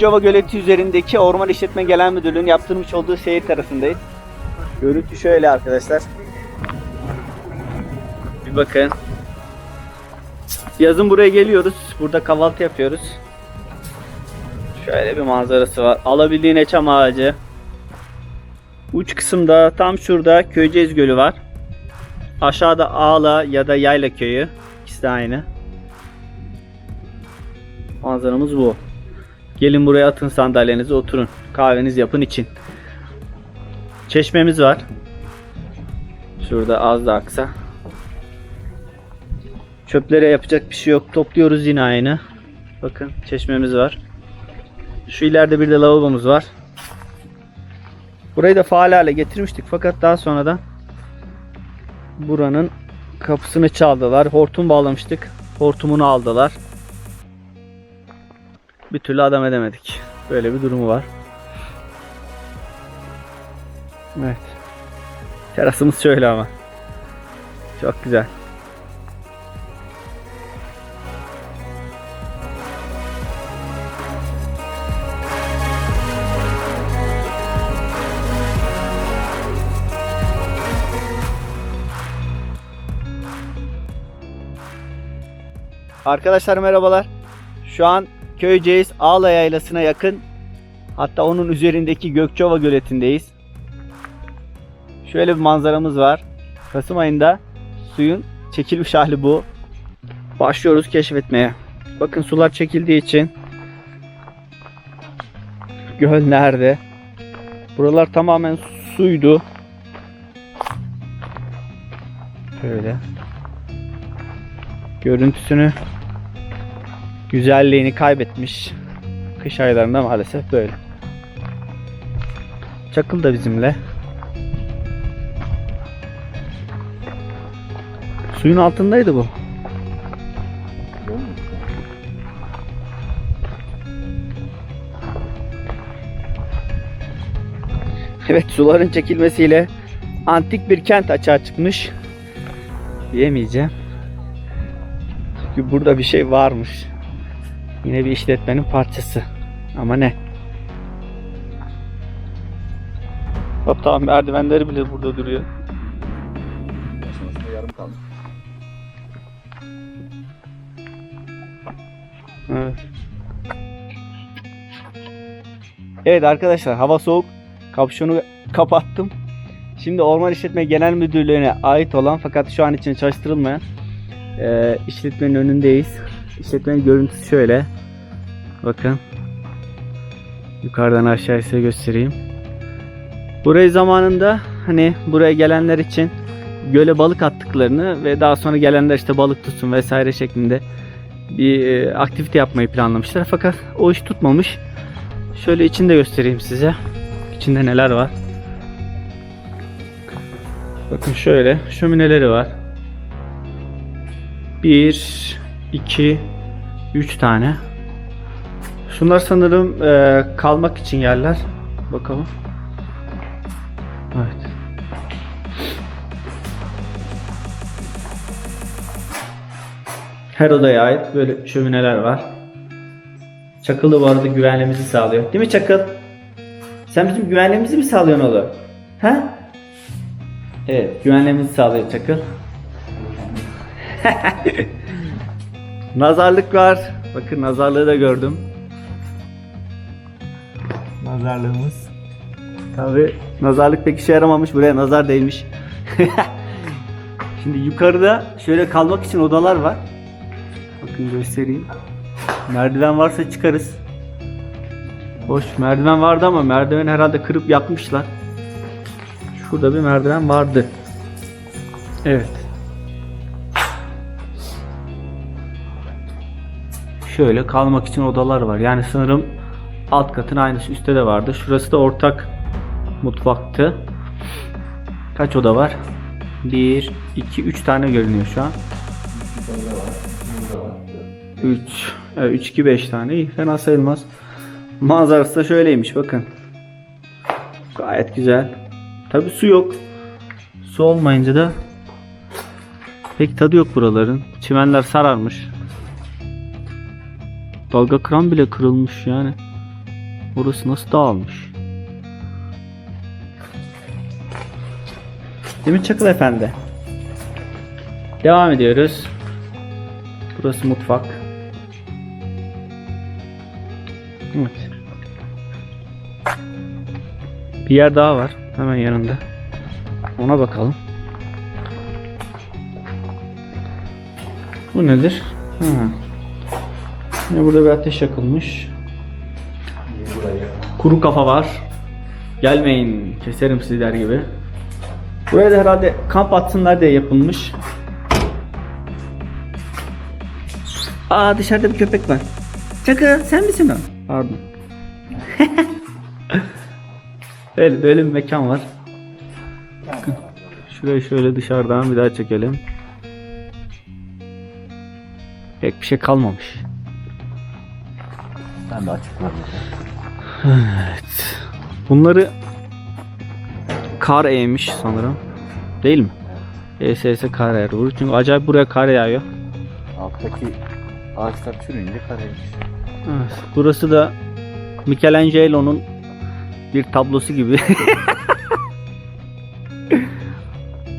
Gökçeova Göleti üzerindeki Orman İşletme Genel Müdürlüğü'nün yaptırmış olduğu seyir tarafındayız. Görüntü şöyle arkadaşlar. Bir bakın. Yazın buraya geliyoruz. Burada kahvaltı yapıyoruz. Şöyle bir manzarası var. Alabildiğine çam ağacı. Uç kısımda tam şurada Köyceğiz Gölü var. Aşağıda Ağla ya da Yayla Köyü. İkisi de aynı. Manzaramız bu. Gelin buraya atın sandalyenizi oturun. Kahvenizi yapın için. Çeşmemiz var. Şurada az da aksa. Çöplere yapacak bir şey yok. Topluyoruz yine aynı. Bakın çeşmemiz var. Şu ileride bir de lavabomuz var. Burayı da faal hale getirmiştik fakat daha sonradan buranın kapısını çaldılar. Hortum bağlamıştık. Hortumunu aldılar. Bir türlü adam edemedik. Böyle bir durumu var. Evet. Terasımız şöyle ama. Çok güzel. Arkadaşlar merhabalar. Şu an Köyceğiz Ağla Yaylası'na yakın hatta onun üzerindeki Gökçeova Göleti'ndeyiz. Şöyle bir manzaramız var. Kasım ayında suyun çekilmiş hali bu. Başlıyoruz keşfetmeye. Bakın sular çekildiği için göl nerede? Buralar tamamen suydu. Şöyle. Görüntüsünü güzelliğini kaybetmiş. Kış aylarında maalesef böyle. Çakıl da bizimle. Suyun altındaydı bu. Evet suların çekilmesiyle antik bir kent açığa çıkmış. Diyemeyeceğim. Çünkü burada bir şey varmış. Yine bir işletmenin parçası. Ama ne? Tamam merdivenleri bile burada duruyor. Yarım kaldı. Evet. Evet arkadaşlar hava soğuk. Kapşonu kapattım. Şimdi Orman İşletme Genel Müdürlüğü'ne ait olan fakat şu an için çalıştırılmayan e, işletmenin önündeyiz. İşletmenin görüntüsü şöyle. Bakın. Yukarıdan aşağı size göstereyim. Burayı zamanında hani buraya gelenler için göle balık attıklarını ve daha sonra gelenler işte balık tutsun vesaire şeklinde bir e, aktivite yapmayı planlamışlar. Fakat o iş tutmamış. Şöyle içinde göstereyim size. İçinde neler var. Bakın şöyle şömineleri var. 1 2 3 tane. Şunlar sanırım e, kalmak için yerler. Bakalım. Evet. Her odaya ait böyle şömineler var. Çakıl da bu arada güvenliğimizi sağlıyor. Değil mi Çakıl? Sen bizim güvenliğimizi mi sağlıyorsun oğlum? Ha? Evet, güvenliğimizi sağlıyor Çakıl. Nazarlık var. Bakın nazarlığı da gördüm. Nazarlığımız. Tabi nazarlık pek işe yaramamış. Buraya nazar değmiş. Şimdi yukarıda şöyle kalmak için odalar var. Bakın göstereyim. Merdiven varsa çıkarız. Hoş merdiven vardı ama merdiven herhalde kırıp yapmışlar. Şurada bir merdiven vardı. Evet. Şöyle kalmak için odalar var. Yani sanırım alt katın aynısı üstte de vardı. Şurası da ortak mutfaktı. Kaç oda var? 1, 2, 3 tane görünüyor şu an. Yukarıda var. Burada var. 3 evet, 3 2 5 tane iyi fena sayılmaz. Manzarası da şöyleymiş bakın. Gayet güzel. Tabi su yok. Su olmayınca da pek tadı yok buraların. Çimenler sararmış. Dalga kıran bile kırılmış yani. Burası nasıl dağılmış? Değil mi Çakıl Efendi? Devam ediyoruz. Burası mutfak. Evet. Bir yer daha var hemen yanında. Ona bakalım. Bu nedir? Ha. Yine burada bir ateş yakılmış. Kuru kafa var. Gelmeyin keserim sizi der gibi. Buraya da herhalde kamp atsınlar diye yapılmış. Aa dışarıda bir köpek var. Çakı sen misin o? Pardon. böyle, böyle bir mekan var. Şurayı şöyle dışarıdan bir daha çekelim. Pek bir şey kalmamış. Ben de açıklarım. Evet. Bunları kar eğmiş sanırım. Değil mi? ESS kar eğer vurur. Çünkü acayip buraya kar yağıyor. Alttaki ağaçlar çürüyünce karaymış. Evet. Burası da Michelangelo'nun bir tablosu gibi.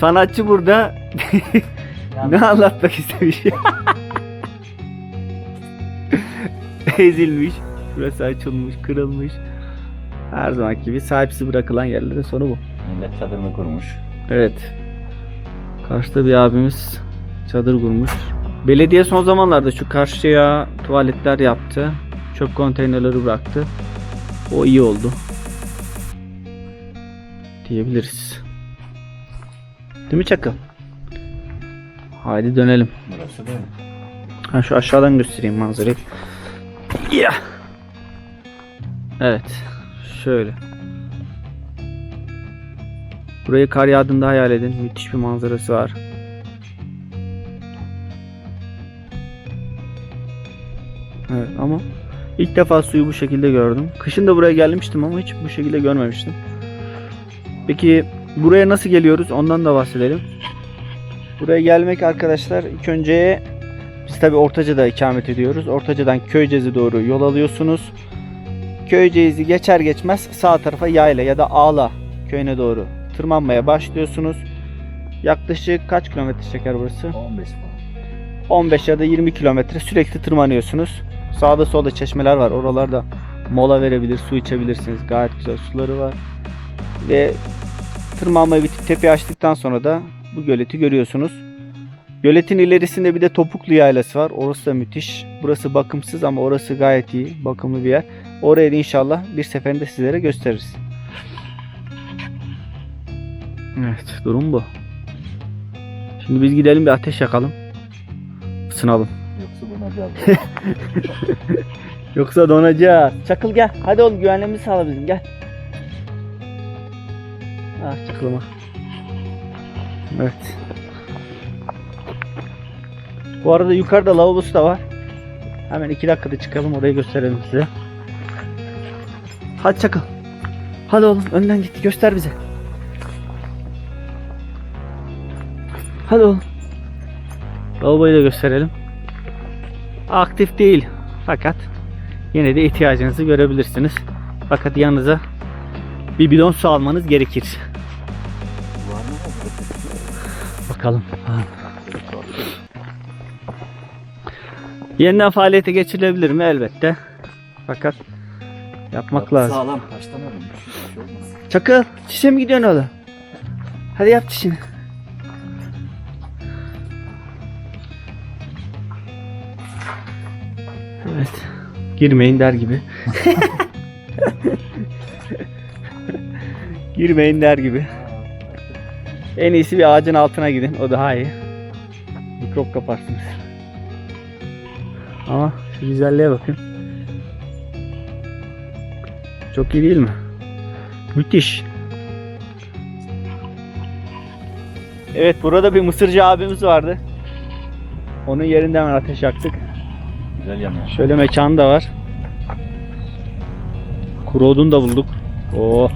Sanatçı burada ne anlatmak istemiş? Ezilmiş. Burası açılmış, kırılmış. Her zaman gibi sahipsiz bırakılan yerlerin sonu bu. Millet çadırını kurmuş. Evet. Karşıda bir abimiz çadır kurmuş. Belediye son zamanlarda şu karşıya tuvaletler yaptı. Çöp konteynerleri bıraktı. O iyi oldu. Diyebiliriz. Değil mi Çakıl? Haydi dönelim. Burası değil mi? Ha şu aşağıdan göstereyim manzarayı. Ya. Evet. Şöyle. Burayı kar yağdığında hayal edin. Müthiş bir manzarası var. Evet ama ilk defa suyu bu şekilde gördüm. Kışın da buraya gelmiştim ama hiç bu şekilde görmemiştim. Peki buraya nasıl geliyoruz? Ondan da bahsedelim. Buraya gelmek arkadaşlar ilk önce biz tabi Ortaca'da ikamet ediyoruz. Ortaca'dan Köyceğiz'e doğru yol alıyorsunuz. Köyceğiz'i geçer geçmez sağ tarafa yayla ya da Ağla köyüne doğru tırmanmaya başlıyorsunuz. Yaklaşık kaç kilometre çeker burası? 15 falan. 15 ya da 20 kilometre sürekli tırmanıyorsunuz. Sağda solda çeşmeler var. Oralarda mola verebilir, su içebilirsiniz. Gayet güzel suları var. Ve tırmanmayı bitip tepeyi açtıktan sonra da bu göleti görüyorsunuz. Göletin ilerisinde bir de Topuklu Yaylası var. Orası da müthiş. Burası bakımsız ama orası gayet iyi. Bakımlı bir yer. Orayı da inşallah bir seferinde sizlere gösteririz. Evet, durum bu. Şimdi biz gidelim bir ateş yakalım. Isınalım. Yoksa donacağız. Yoksa donacağız. Çakıl gel. Hadi oğlum güvenliğimizi sağla bizim gel. Ah çakılıma. Evet. Bu arada yukarıda lavabosu da var. Hemen iki dakikada çıkalım orayı gösterelim size. Hadi çakıl. Hadi oğlum önden git göster bize. Hadi oğlum. Lavaboyu da gösterelim. Aktif değil. Fakat yine de ihtiyacınızı görebilirsiniz. Fakat yanınıza bir bidon su almanız gerekir. Bakalım. Ha. Yeniden faaliyete geçirilebilir mi? Elbette. Fakat yapmak lazım. Sağlam taştan olmaz. Çakıl, çişe mi gidiyorsun oğlum? Hadi yap çişini. Evet. Girmeyin der gibi. Girmeyin der gibi. En iyisi bir ağacın altına gidin. O daha iyi. Mikrop kaparsınız. Ama şu güzelliğe bakın. Çok iyi değil mi? Müthiş. Evet burada bir mısırcı abimiz vardı. Onun yerinde hemen ateş yaktık. Güzel yanıyor. Şöyle mekanı da var. Kuru odun da bulduk. Oo.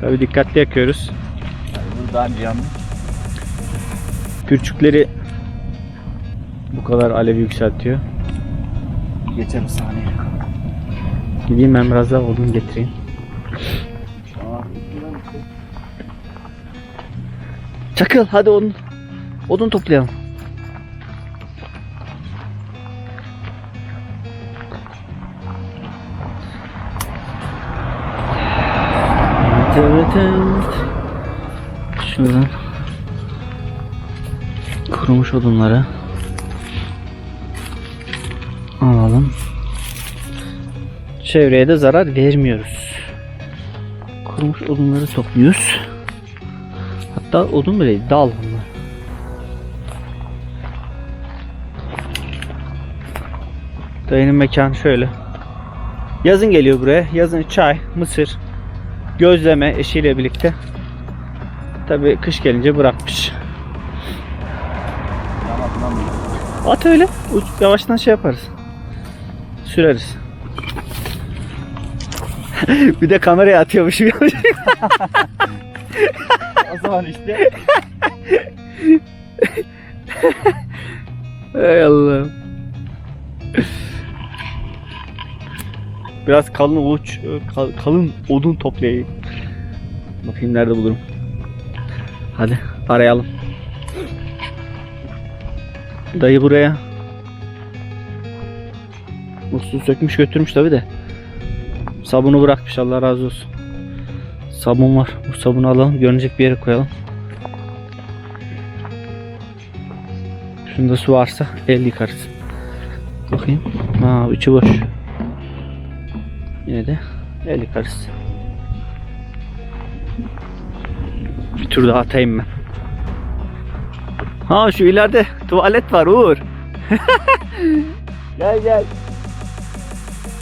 Tabii dikkatli yakıyoruz. Yani buradan yanmış. Pürçükleri bu kadar alev yükseltiyor. Geçer bir saniye. Gideyim ben biraz daha odun getireyim. Çakıl hadi odun. Odun toplayalım. Şuradan kurumuş odunları alalım. Çevreye de zarar vermiyoruz. Kurumuş odunları topluyoruz. Hatta odun bile değil, dal bunlar. Dayının mekanı şöyle. Yazın geliyor buraya. Yazın çay, mısır, gözleme eşiyle birlikte. Tabi kış gelince bırakmış. At öyle. Yavaştan şey yaparız. Süreriz. bir de kameraya atıyormuş. O zaman işte. Ey Allah'ım. Biraz kalın uç, kal- kalın odun toplayayım. Bakayım nerede bulurum. Hadi arayalım. Dayı buraya. Musluğu sökmüş götürmüş tabi de. Sabunu bırakmış Allah razı olsun. Sabun var. Bu sabunu alalım. Görünecek bir yere koyalım. Şunda su varsa el yıkarız. Bakayım. Aa içi boş. Yine de el yıkarız. Bir tur daha atayım ben. Ha şu ileride tuvalet var Uğur. gel gel.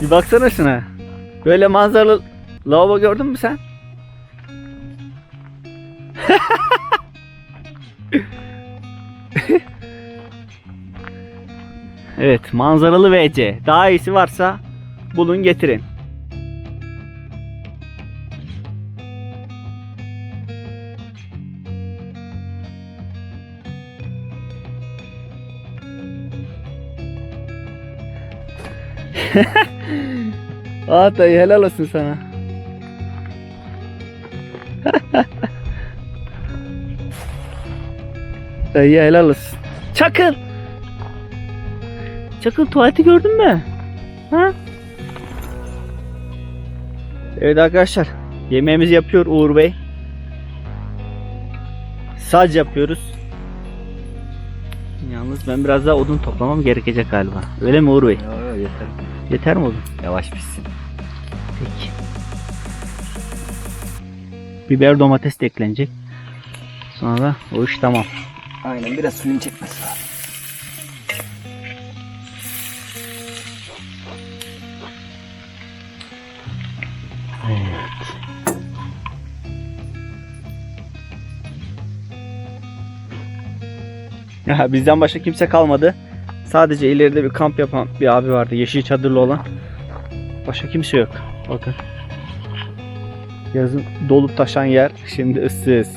Bir baksana şuna. Böyle manzaralı lavabo gördün mü sen? Evet manzaralı WC. Daha iyisi varsa bulun getirin. Aa dayı helal olsun sana. dayı helal olsun. Çakıl. Çakıl tuvaleti gördün mü? Ha? Evet arkadaşlar. Yemeğimizi yapıyor Uğur Bey. Sac yapıyoruz. Yalnız ben biraz daha odun toplamam gerekecek galiba. Öyle mi Uğur Bey? Ya, ya, yeter. Yeter mi odun? Yavaş pişsin. Peki. Biber domates de eklenecek. Sonra o iş tamam. Aynen biraz suyun çekmesi lazım. Ya bizden başka kimse kalmadı. Sadece ileride bir kamp yapan bir abi vardı. Yeşil çadırlı olan. Başka kimse yok. Bakın. Yazın dolup taşan yer şimdi ıssız.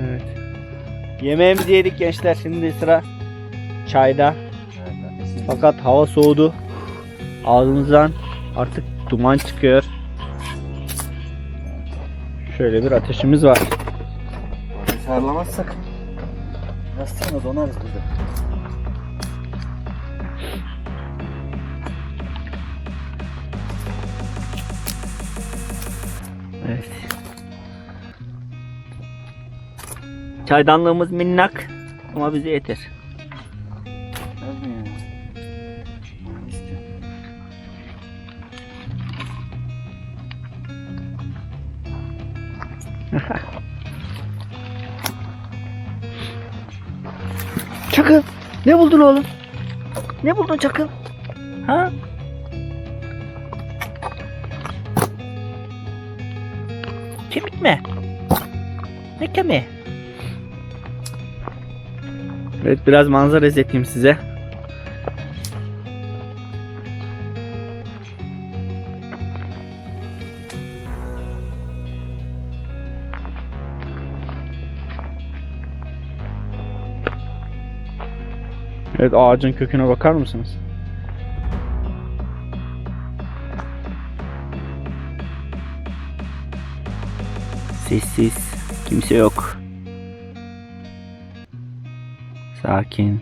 Evet. Yemeğimizi yedik gençler. Şimdi sıra çayda. Fakat hava soğudu. Ağzımızdan artık duman çıkıyor. Şöyle bir ateşimiz var. Biraz sonra donarız burada. Evet. Çaydanlığımız minnak ama bize yeter. Ne buldun oğlum? Ne buldun Çakıl? Ha? Kemik mi? Ne kemiği? Evet biraz manzara izleteyim size. Evet ağacın köküne bakar mısınız? Sessiz. Kimse yok. Sakin.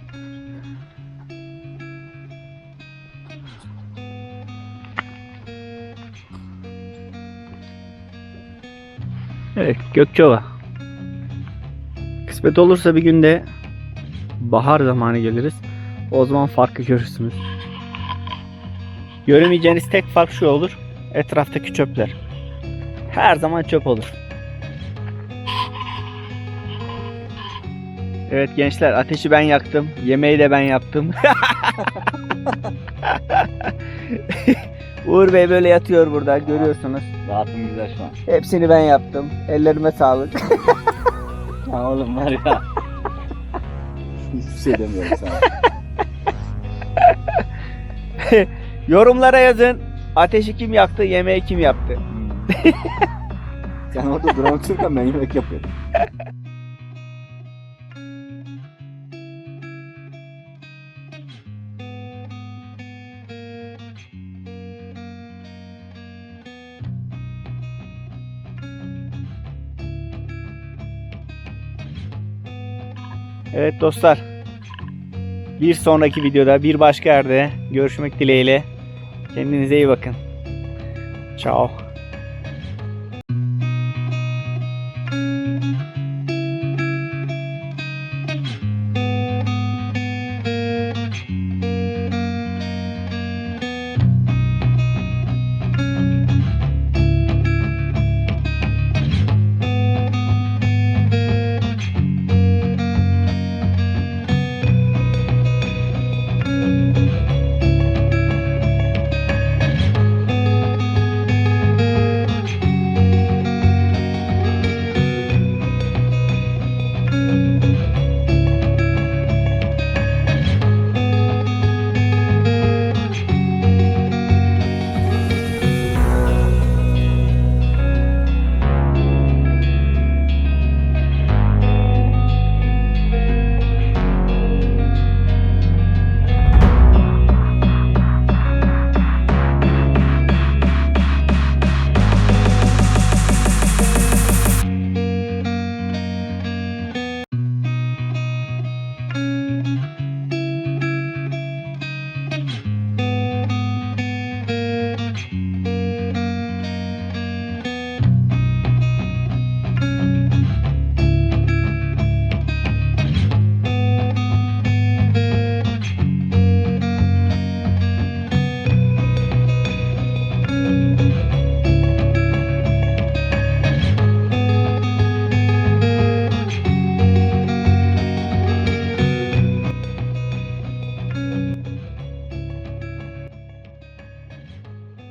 Evet Gökçeova. Kısmet olursa bir günde bahar zamanı geliriz. O zaman farkı görürsünüz. Göremeyeceğiniz tek fark şu olur. Etraftaki çöpler. Her zaman çöp olur. Evet gençler ateşi ben yaktım. Yemeği de ben yaptım. Uğur Bey böyle yatıyor burada görüyorsunuz. Rahatım güzel şu an. Hepsini ben yaptım. Ellerime sağlık. Ha oğlum var ya. Hiçbir şey demiyorum sana. Yorumlara yazın. Ateşi kim yaktı, yemeği kim yaptı? Hmm. Sen orada drone uçururken ben yemek yapıyordum. Evet dostlar. Bir sonraki videoda bir başka yerde görüşmek dileğiyle. Kendinize iyi bakın. Ciao.